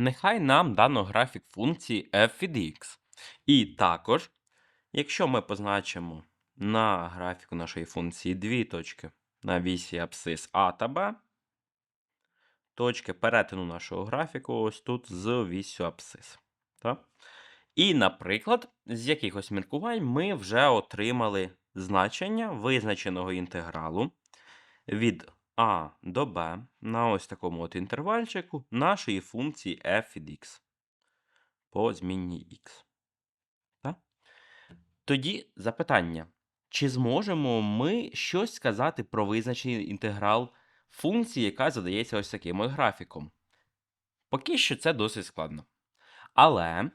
Нехай нам дано графік функції f від x. І також, якщо ми позначимо на графіку нашої функції дві точки на вісі абсцис А та Б, точки перетину нашого графіку ось тут з вісю абсцис. Так? І, наприклад, з якихось міркувань ми вже отримали значення визначеного інтегралу від А до Б на ось такому от інтервальчику нашої функції f від x по змінній x. Так? Тоді запитання. Чи зможемо ми щось сказати про визначений інтеграл функції, яка задається ось таким графіком? Поки що це досить складно. Але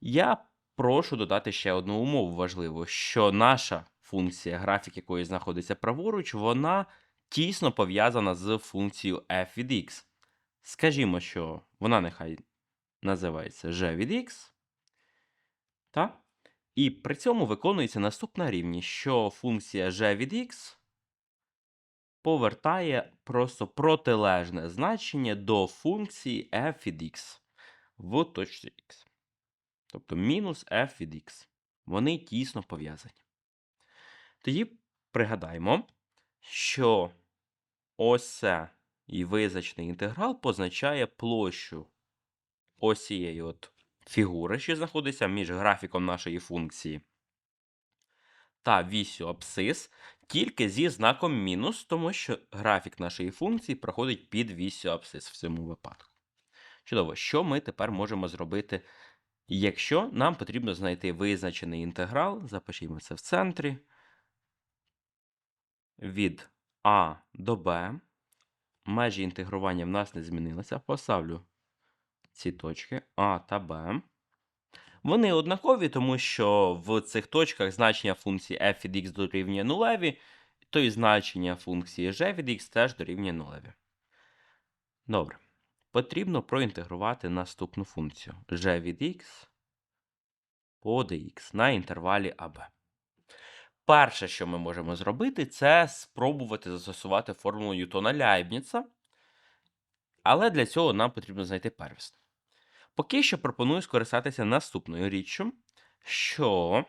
я прошу додати ще одну умову важливу, що наша функція, графік якої знаходиться праворуч, вона тісно пов'язана з функцією f від x. Скажімо, що вона нехай називається g від x. Так? І при цьому виконується наступна рівність, що функція g від x повертає просто протилежне значення до функції f від x в точці x. Тобто мінус f від x. Вони тісно пов'язані. Тоді пригадаємо, що ось це і визначений інтеграл позначає площу ось цієї от фігури, що знаходиться між графіком нашої функції та вісю абсцис, тільки зі знаком мінус, тому що графік нашої функції проходить під вісю абсцис в цьому випадку. Чудово, що ми тепер можемо зробити, якщо нам потрібно знайти визначений інтеграл, запишімо це в центрі, від А до Б. Межі інтегрування в нас не змінилися. Поставлю ці точки А та Б. Вони однакові, тому що в цих точках значення функції f від x дорівнює нулеві, то і значення функції g від x теж дорівнює нулеві. Добре. Потрібно проінтегрувати наступну функцію g від x по dx на інтервалі АБ. Перше, що ми можемо зробити, це спробувати застосувати формулу Ньютона Ляйбніца. Але для цього нам потрібно знайти первісну. Поки що пропоную скористатися наступною річчю, що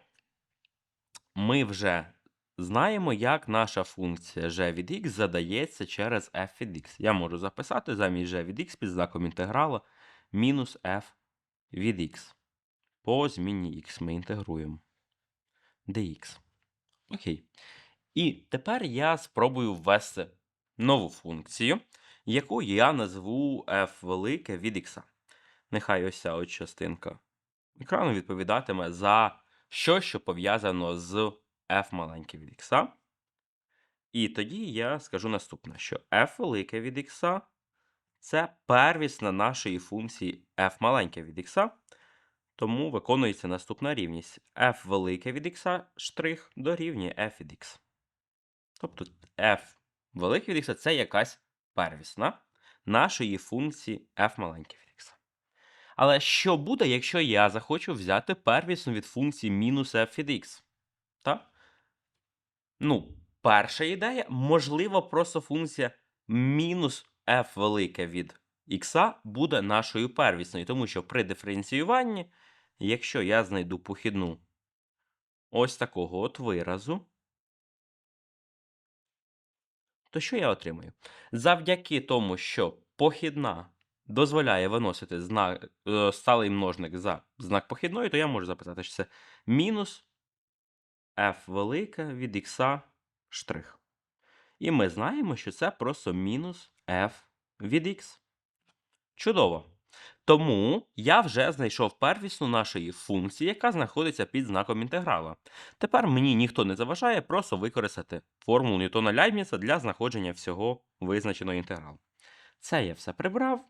ми вже знаємо, як наша функція g від x задається через f від x. Я можу записати замість g від x під знаком інтеграла мінус f від x. По зміні x ми інтегруємо dx. Окей. І тепер я спробую ввести нову функцію, яку я назву f велике від x. Нехай ось ця от частинка екрану відповідатиме за що, що пов'язано з f маленьке від x. І тоді я скажу наступне, що f велике від x це первісна нашої функції f маленьке від x. Тому виконується наступна рівність f велике від x штрих дорівнює f від x. Тобто f велике від x це якась первісна нашої функції f маленьке від x. Але що буде, якщо я захочу взяти первісну від функції мінус f від x? Так? Ну, перша ідея, можливо, просто функція мінус f велике від x буде нашою первісною, тому що при диференціюванні, якщо я знайду похідну ось такого от виразу, то що я отримаю? Завдяки тому, що похідна дозволяє виносити знак, е, сталий множник за знак похідної, то я можу записати, що це мінус f велика від x штрих. І ми знаємо, що це просто мінус f від x. Чудово. Тому я вже знайшов первісну нашої функції, яка знаходиться під знаком інтеграла. Тепер мені ніхто не заважає просто використати формулу Ньютона Ляйбніца для знаходження всього визначеного інтегралу. Це я все прибрав.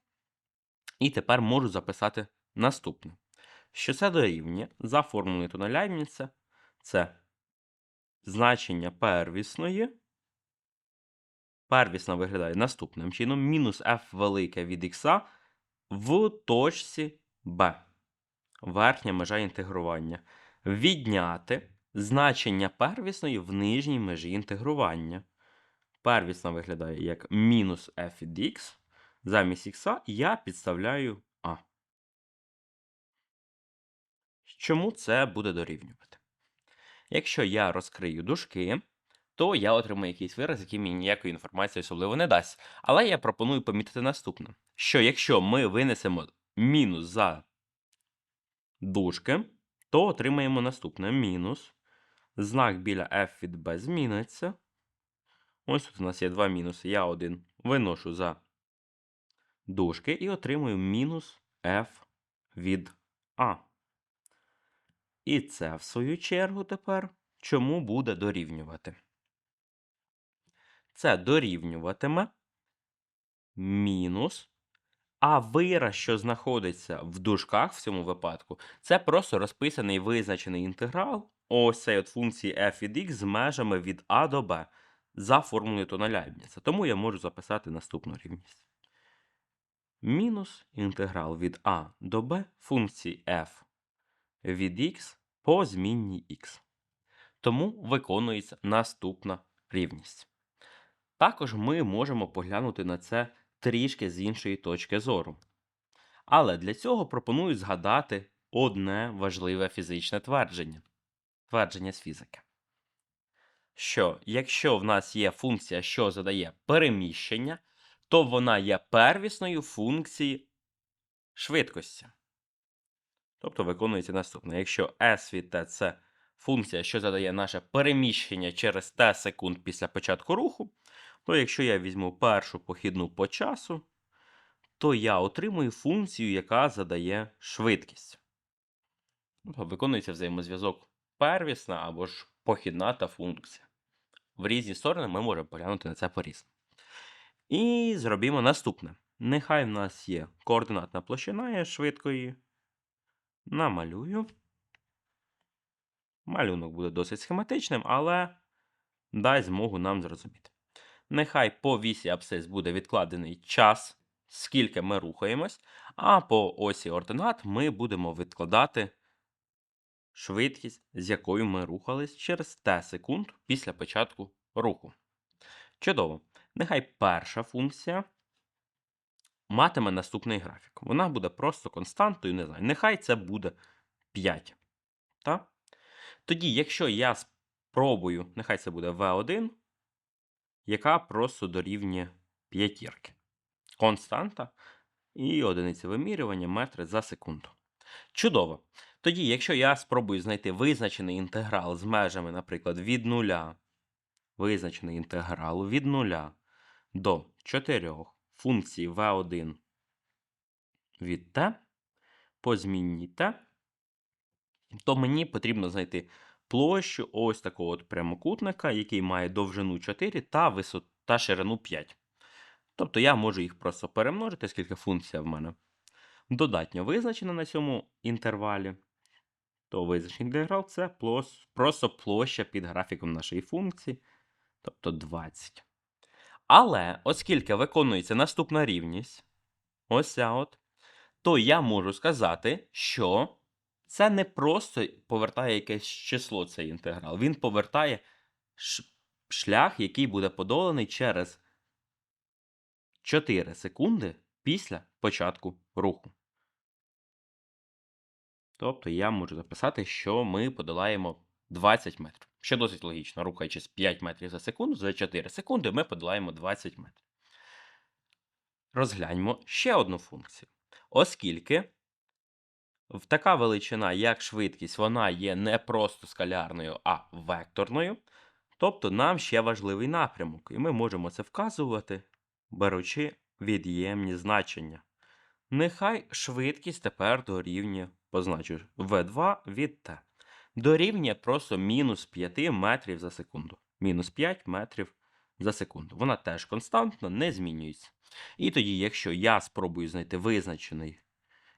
І тепер можу записати наступне. Що це дорівнює за формулою Ньютона Ляйбніца це значення первісної. Первісна виглядає наступним чином: мінус f велике від x в точці b. Верхня межа інтегрування. Відняти значення первісної в нижній межі інтегрування. Первісна виглядає як мінус f від x. Замість х я підставляю А. Чому це буде дорівнювати? Якщо я розкрию дужки, то я отримаю якийсь вираз, який мені ніякої інформації особливо не дасть. Але я пропоную помітити наступне: що якщо ми винесемо мінус за дужки, то отримаємо наступне мінус. Знак біля f від b зміниться. Ось тут у нас є два мінуси. Я один виношу за дужки і отримую мінус f від a. І це, в свою чергу, тепер чому буде дорівнювати? Це дорівнюватиме мінус. А вираз, що знаходиться в дужках в цьому випадку, це просто розписаний визначений інтеграл ось цей от функції f від x з межами від a до b за формулою тона. Тому я можу записати наступну рівність. Мінус інтеграл від a до b функції f від x по змінній x. Тому виконується наступна рівність. Також ми можемо поглянути на це трішки з іншої точки зору. Але для цього пропоную згадати одне важливе фізичне твердження твердження з фізики. Що якщо в нас є функція, що задає переміщення, то вона є первісною функції швидкості. Тобто виконується наступне. Якщо s від t це функція, що задає наше переміщення через t секунд після початку руху, то якщо я візьму першу похідну по часу, то я отримую функцію, яка задає швидкість. Тобто виконується взаємозв'язок первісна або ж похідна та функція. В різні сторони ми можемо поглянути на це по-різному. І зробімо наступне. Нехай в нас є координатна площина, я швидко намалюю. Малюнок буде досить схематичним, але дай змогу нам зрозуміти. Нехай по вісі абсцис буде відкладений час, скільки ми рухаємось, а по осі ординат ми будемо відкладати швидкість, з якою ми рухались через t секунд після початку руху. Чудово. Нехай перша функція матиме наступний графік. Вона буде просто константою, не знаю. Нехай це буде 5. Так? Тоді, якщо я спробую, нехай це буде V1, яка просто дорівнює п'ятірки. Константа і одиниця вимірювання метри за секунду. Чудово. Тоді, якщо я спробую знайти визначений інтеграл з межами, наприклад, від 0, визначений інтеграл від 0 до 4 функції v1 від t по змінній t, то мені потрібно знайти площу ось такого от прямокутника, який має довжину 4 та висоту та ширину 5. Тобто я можу їх просто перемножити, скільки функція в мене додатньо визначена на цьому інтервалі. То визначений інтеграл це просто площа під графіком нашої функції, тобто 20. Але, оскільки виконується наступна рівність, ось ця от, то я можу сказати, що це не просто повертає якесь число цей інтеграл. Він повертає шлях, який буде подоланий через 4 секунди після початку руху. Тобто я можу записати, що ми подолаємо 20 метрів. Що досить логічно, рухаючись 5 метрів за секунду, за 4 секунди ми подолаємо 20 метрів. Розгляньмо ще одну функцію. Оскільки така величина, як швидкість, вона є не просто скалярною, а векторною. Тобто нам ще важливий напрямок, і ми можемо це вказувати, беручи від'ємні значення. Нехай швидкість тепер дорівнює, позначу v2 від t. Дорівнює просто мінус 5 метрів за секунду. Мінус 5 метрів за секунду. Вона теж константно не змінюється. І тоді, якщо я спробую знайти визначений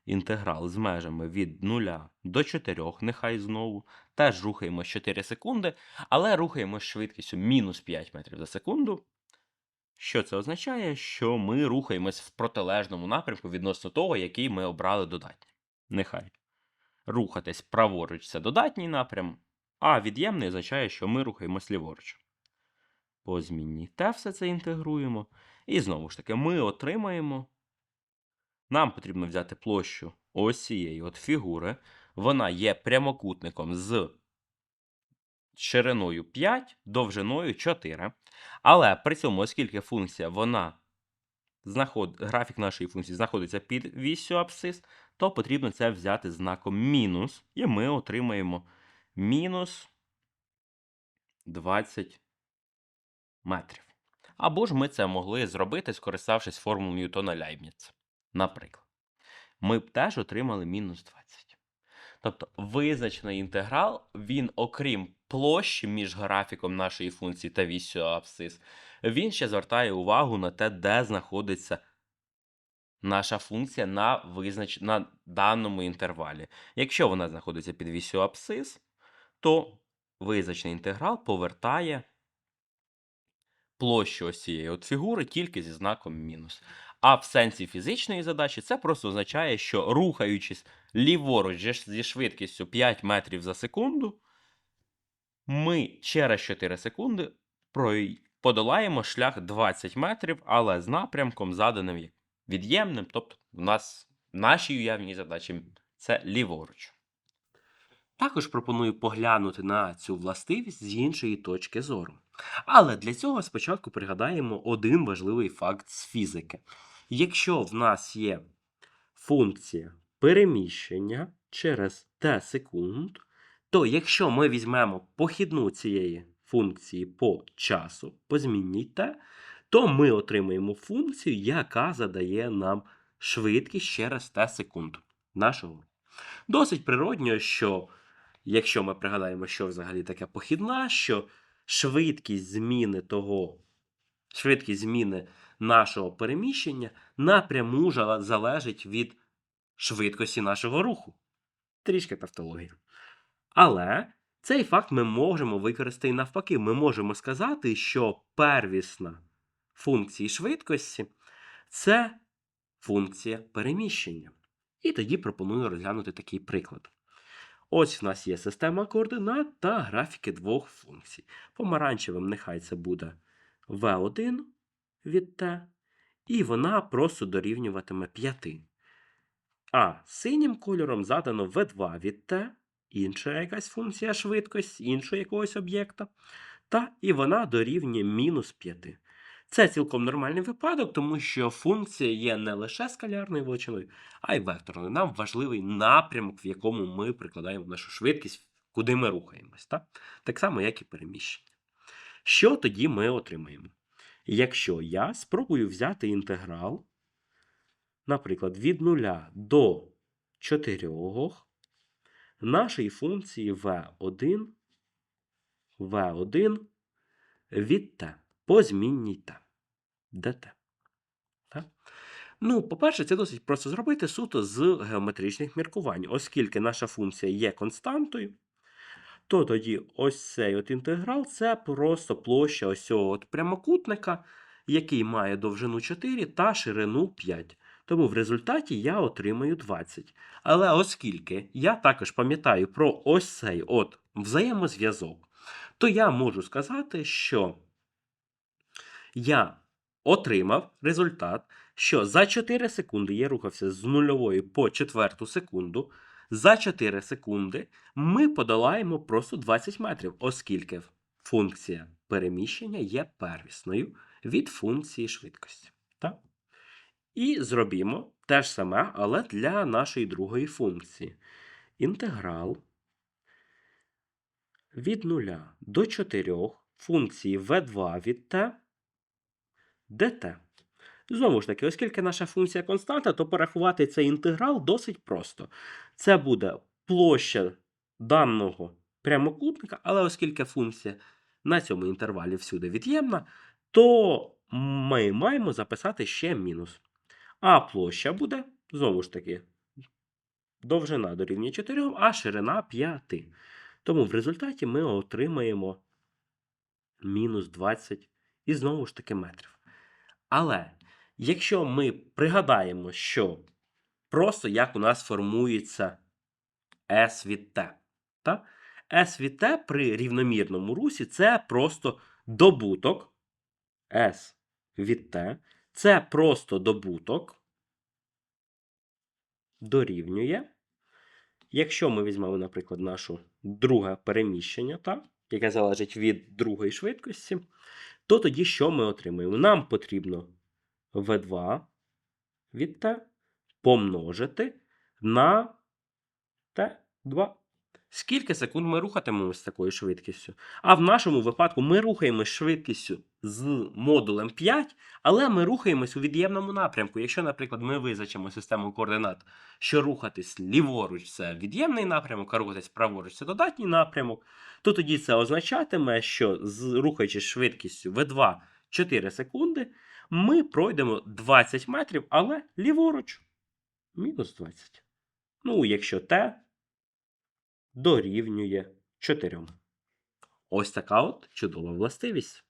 інтеграл з межами від 0 до 4, нехай знову, теж рухаємось 4 секунди, але рухаємось швидкістю мінус 5 метрів за секунду. Що це означає? Що ми рухаємось в протилежному напрямку відносно того, який ми обрали додатній. Нехай. Рухатись праворуч це додатній напрям, а від'ємний означає, що ми рухаємось ліворуч. По змінній Т все це інтегруємо. І знову ж таки, ми отримаємо. Нам потрібно взяти площу ось цієї от фігури. вона є прямокутником з шириною 5, довжиною 4. Але при цьому, оскільки функція вона знаход... графік нашої функції знаходиться під вісю абсцис, то потрібно це взяти знаком мінус, і ми отримаємо мінус 20 метрів. Або ж ми це могли зробити, скориставшись формулою Ньютона Ляйбніца. Наприклад, ми б теж отримали мінус 20. Тобто визначений інтеграл, він, окрім площі між графіком нашої функції та вісю абсцис, він ще звертає увагу на те, де знаходиться наша функція на, визнач... на даному інтервалі. Якщо вона знаходиться під вісю абсцис, то визначений інтеграл повертає площу ось цієї от фігури тільки зі знаком мінус. А в сенсі фізичної задачі це просто означає, що рухаючись ліворуч зі швидкістю 5 метрів за секунду, ми через 4 секунди подолаємо шлях 20 метрів, але з напрямком заданим від'ємним. Тобто, в нас в нашій уявній задачі це ліворуч. Також пропоную поглянути на цю властивість з іншої точки зору. Але для цього спочатку пригадаємо один важливий факт з фізики. Якщо в нас є функція переміщення через t секунд, то якщо ми візьмемо похідну цієї функції по часу, по змінній t, то ми отримаємо функцію, яка задає нам швидкість через t секунд нашого. Досить природньо, що якщо ми пригадаємо, що взагалі таке похідна, що швидкість зміни того, швидкість зміни нашого переміщення напряму залежить від швидкості нашого руху. Трішки тавтологія. Але цей факт ми можемо використати і навпаки. Ми можемо сказати, що первісна функції швидкості це функція переміщення. І тоді пропоную розглянути такий приклад. Ось в нас є система координат та графіки двох функцій. Помаранчевим нехай це буде v1 від t, і вона просто дорівнюватиме 5. А синім кольором задано v2 від t, інша якась функція швидкості, іншого якогось об'єкта, та і вона дорівнює мінус 5. Це цілком нормальний випадок, тому що функція є не лише скалярною величиною, а й векторною. Нам важливий напрямок, в якому ми прикладаємо нашу швидкість, куди ми рухаємось. Так, так само, як і переміщення. Що тоді ми отримаємо? Якщо я спробую взяти інтеграл, наприклад, від 0 до 4 нашої функції v1, v1 від t по змінній t, dt. Ну, по-перше, це досить просто зробити суто з геометричних міркувань. Оскільки наша функція є константою, то тоді ось цей от інтеграл це просто площа ось цього от прямокутника, який має довжину 4 та ширину 5. Тому в результаті я отримаю 20. Але оскільки я також пам'ятаю про ось цей от взаємозв'язок, то я можу сказати, що я отримав результат, що за 4 секунди я рухався з нульової по четверту секунду. За 4 секунди ми подолаємо просто 20 метрів, оскільки функція переміщення є первісною від функції швидкості. Так? І зробімо те ж саме, але для нашої другої функції. Інтеграл від 0 до 4 функції v2 від t dt. Знову ж таки, оскільки наша функція константа, то порахувати цей інтеграл досить просто. Це буде площа даного прямокутника, але оскільки функція на цьому інтервалі всюди від'ємна, то ми маємо записати ще мінус. А площа буде, знову ж таки, довжина дорівнює 4, а ширина 5. Тому в результаті ми отримаємо мінус 20 і знову ж таки метрів. Але якщо ми пригадаємо, що просто як у нас формується S від T, та? S від T при рівномірному русі це просто добуток S від T, це просто добуток дорівнює Якщо ми візьмемо, наприклад, нашу друге переміщення, так, яке залежить від другої швидкості, то тоді що ми отримаємо? Нам потрібно v2 від t помножити на t2. Скільки секунд ми рухатимемося з такою швидкістю? А в нашому випадку ми рухаємось швидкістю з модулем 5, але ми рухаємось у від'ємному напрямку. Якщо, наприклад, ми визначимо систему координат, що рухатись ліворуч це від'ємний напрямок, а рухатись праворуч це додатній напрямок, то тоді це означатиме, що з рухаючись швидкістю v2 4 секунди, ми пройдемо 20 метрів, але ліворуч. Мінус 20. Ну, якщо t дорівнює 4. Ось така от чудова властивість.